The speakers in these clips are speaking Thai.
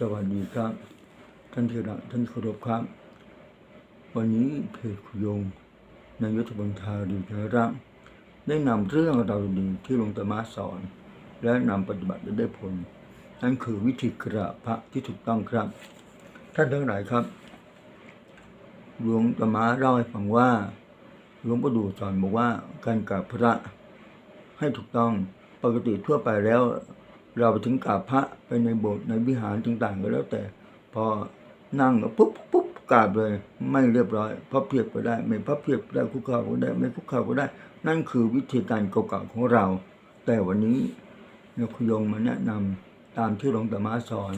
สวัสดีครับ ท่านที่รักท่านเคารพครับ วันนี้เพจคุยงนายศบัญชาดีนะครับได้นำเรื่องราวดีที่หลวงตามาสอน และนำปฏิบัติได้ผล นั่นคือวิธีกราบพระที่ถูกต้องครับ ท่านทั้งหลายครับหลวงตามาเล่าให้ฟังว่าหลวงปู่ดูสอนบอกว่าการกราบพระให้ถูกต้องปกติทั่วไปแล้ว เราไปถึงกราบพระไปในโบสถ์ในวิหารต่างๆก็แล้วแต่ พอนั่งก็ปุ๊บปุ๊บกราบเลยไม่เรียบร้อยพับเพียบก็ได้ ไม่พับเพียบก็ได้คุกเข่าก็ได้ ไม่คุกเข่าก็ได้ นั่นคือวิธีการเก่าๆของเรา แต่วันนี้เนี่ยคุยงมาแนะนำตามที่หลวงตามาสอน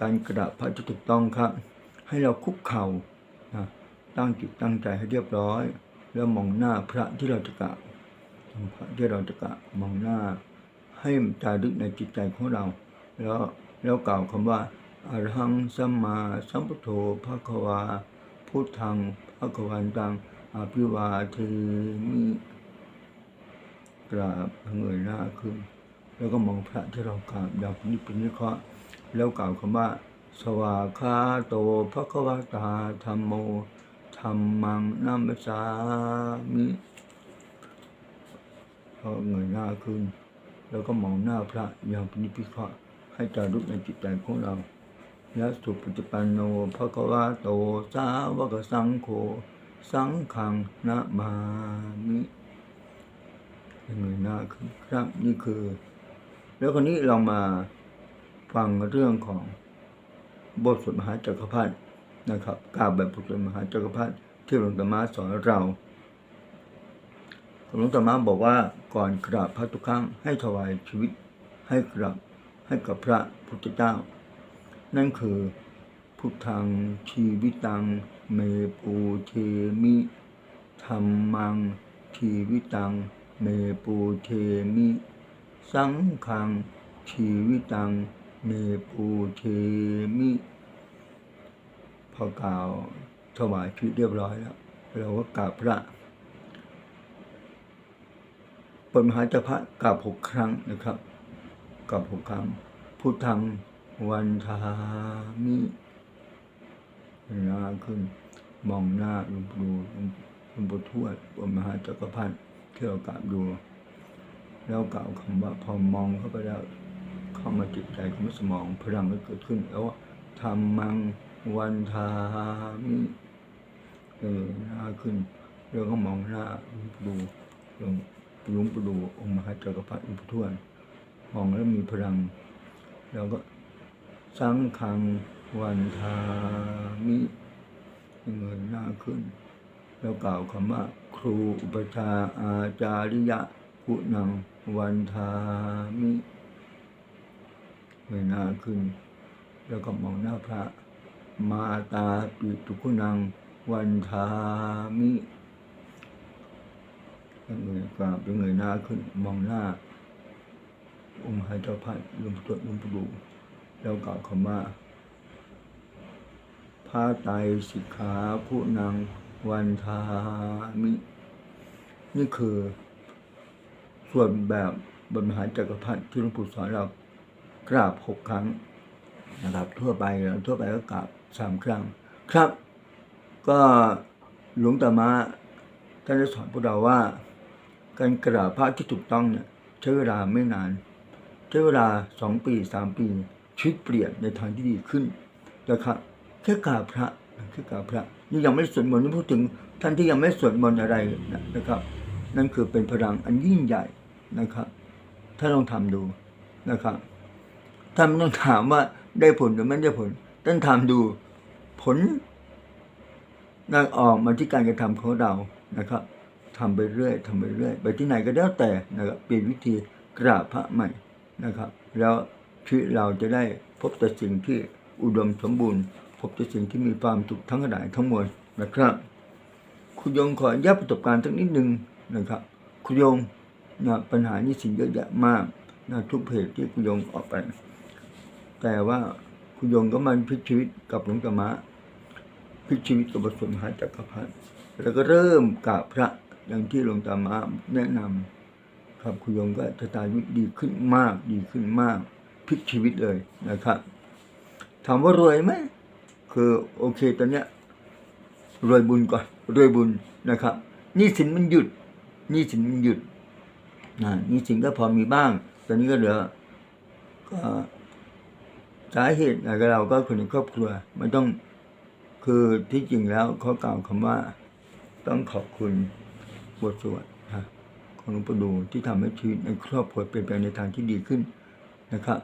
การกราบพระที่ถูกต้องครับ ให้เราคุกเข่านะตั้งจิตตั้งใจให้เรียบร้อย แล้วมองหน้าพระที่เราจะกราบพระที่เราจะกราบมองหน้า ให้จารึกในจิตใจของเรา แล้วแล้วกล่าวคำว่าอรหังสัมมาสัมพุทโธภะคะวา พุทธังภะคะวันตังอภิวาเทมิกราบเงยหน้าขึ้น แล้วก็มองพระที่เรากราบอย่างนี้เป็นนิเคราะห์แล้วกล่าวคำว่า สวาคาโตภะคะวะตาธรรมโมธรรมังนัมสสามิเงยหน้าขึ้น แล้วก็มองหน้าพระอย่างพินิพิเคราะห์ให้จารึกในจิตใจของเรา และสุปฏิปันโนภะคะวะโตสาวกสังโฆสังฆังนะมามิเงยหน้าขึ้นครับนี่คือ แล้วคนนี้เรามาฟังเรื่องของบทสวดมหาจักรพรรดินะครับกล่าวแบบบทสวดมหาจักรพรรดิที่หลวงตามาสอนเรา หลวงตามาบอกว่าก่อนกราบพระทุกครั้งให้ถวายชีวิตให้กราบให้กับพระพุทธเจ้า นั่นคือพุทธังชีวิตังเมปูเทมิธรรมังชีวิตังเมปูเทมิ สังฆังชีวิตังเมปูเทมิพอกล่าวถวายชีวิตเรียบร้อยแล้ว เราก็กราบพระ ปฐมหาจักรพรรดิกราบหกครั้งนะครับกราบหกครั้งพุทธังวันทามิหน้าขึ้น มองหน้าหลวงปู่หลวงปู่ทวดปฐมมหาจักรพรรดิที่เรากราบดู แล้วกล่าวคำว่าพอมองเข้าไปแล้วเข้ามาจิตใจของสมองพลังก็เกิดขึ้น แล้วว่าธรรมังวันทามิเออหน้าขึ้นแล้วก็มองหน้าหลวง ปู่หลวงปู่ดูองค์มหาจักรพรรดิหลวงปู่ทวมองแล้วมีพลัง แล้วก็สังขังวันทามิเงยหน้าขึ้น แล้วกล่าวคำว่า ครูอุปชาอาจาริยะกุนังวันทามิเงยหน้าขึ้น แล้วก็มองหน้าพระ มาตาปิตุกุนังวันทามิ เงยกราบเงยหน้าขึ้นมองหน้า องค์หาเจ้าพระหลวงปู่ทวดหลวงปู่ดูแล้วกล่าวคำว่าพระไตรสิกขาผู้นางวันทามิ นี่คือส่วนแบบบรมหาจักรพรรดิที่หลวงปู่สอนเรากราบหกครั้งนะครับ ทั่วไปเราทั่วไปก็กราบสามครั้ง ครับ ก็หลวงตามาท่านได้สอนพวกเราว่า การกราบพระที่ถูกต้องเนี่ยใช้เวลาไม่นานใช้เวลาสองปีสามปีชีวิตเปลี่ยนในทางที่ดีขึ้นนะครับแค่กราบพระแค่กราบพระนี่ยังไม่สวดมนต์นี่พูดถึงท่านที่ยังไม่สวดมนต์อะไรนะครับ นั่นคือเป็นพลังอันยิ่งใหญ่นะครับถ้าลองทำดูนะครับท่านไม่ต้องถามว่าได้ผลหรือไม่ได้ผลท่านทำดูผลนั่นออกมาที่การกระทำของเรานะครับ ทำไปเรื่อยทำไปเรื่อยไปที่ไหนก็แล้วแต่นะครับเปลี่ยนวิธีกราบพระใหม่นะครับ แล้วชีวิตเราจะได้พบแต่สิ่งที่อุดมสมบูรณ์ พบแต่สิ่งที่มีความสุขทั้งหลายทั้งมวลนะครับ คุณโยงขออนุญาตประสบการณ์สักนิดหนึ่งนะครับ คุณโยงนะปัญหานี้สิ่งเยอะแยะมากนะทุกเพจที่คุณโยงออกไป แต่ว่าคุณโยงก็มันพลิกชีวิตกับหลวงตามะพลิกชีวิตกับบทสมหาจักรพรรดิแล้วก็เริ่มกราบพระ อย่างที่หลวงตามาแนะนำครับคุณโยมก็ชะตาชีวิตดีขึ้นมาก ดีขึ้นมากพลิกชีวิตเลยนะครับถามว่ารวยไหมคือโอเคตอนเนี้ยรวยบุญก่อนรวยบุญนะครับนี้สินมันหยุดนี้สินมันหยุดนะนี้สินก็พอมีบ้าง ตอนนี้ก็เหลือก็สาเหตุอะไรเราก็คนในครอบครัวไม่ต้องคือที่จริงแล้วเขากล่าวคำว่าต้องขอบคุณ บทสวดนะของหลวงปู่ดูที่ทำให้ชีวิตในครอบครัวเปลี่ยนแปลงในทางที่ดีขึ้นนะครับ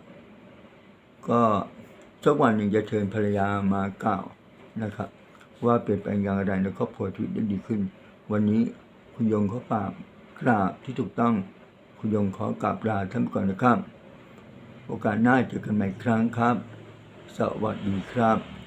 ก็สักวันหนึ่งจะเชิญภรรยามากล่าวนะครับ ว่าเปลี่ยนแปลงอย่างไรในครอบครัวชีวิตได้ดีขึ้น วันนี้คุณยงเขาฝากกราบที่ถูกต้องคุณยงขอกราบลาท่านก่อนนะครับ โอกาสหน้าเจอกันใหม่ครั้งครับ สวัสดีครับ